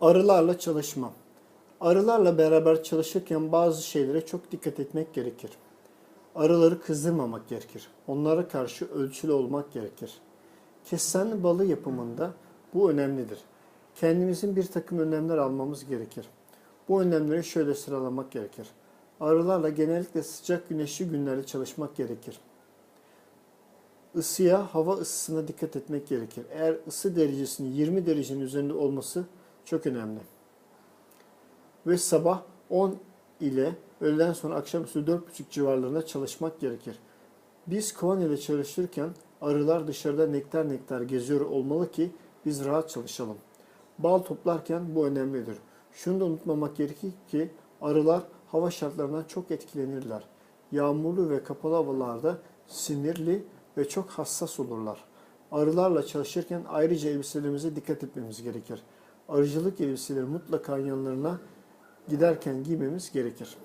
Arılarla çalışma. Arılarla beraber çalışırken bazı şeylere çok dikkat etmek gerekir. Arıları kızdırmamak gerekir. Onlara karşı ölçülü olmak gerekir. Kestane balı yapımında bu önemlidir. Kendimizin bir takım önlemler almamız gerekir. Bu önlemleri şöyle sıralamak gerekir. Arılarla genellikle sıcak güneşli günlerde çalışmak gerekir. Isıya, hava ısısına dikkat etmek gerekir. Eğer ısı derecesinin 20 derecenin üzerinde olması çok önemli. Ve sabah 10 ile öğleden sonra akşamüstü 4.30 civarlarında çalışmak gerekir. Biz kovan ile çalışırken arılar dışarıda nektar nektar geziyor olmalı ki biz rahat çalışalım. Bal toplarken bu önemlidir. Şunu da unutmamak gerekir ki arılar hava şartlarından çok etkilenirler. Yağmurlu ve kapalı havalarda sinirli ve çok hassas olurlar. Arılarla çalışırken ayrıca elbiselerimize dikkat etmemiz gerekir. Arıcılık elbiseleri mutlaka yanlarına giderken giymemiz gerekir.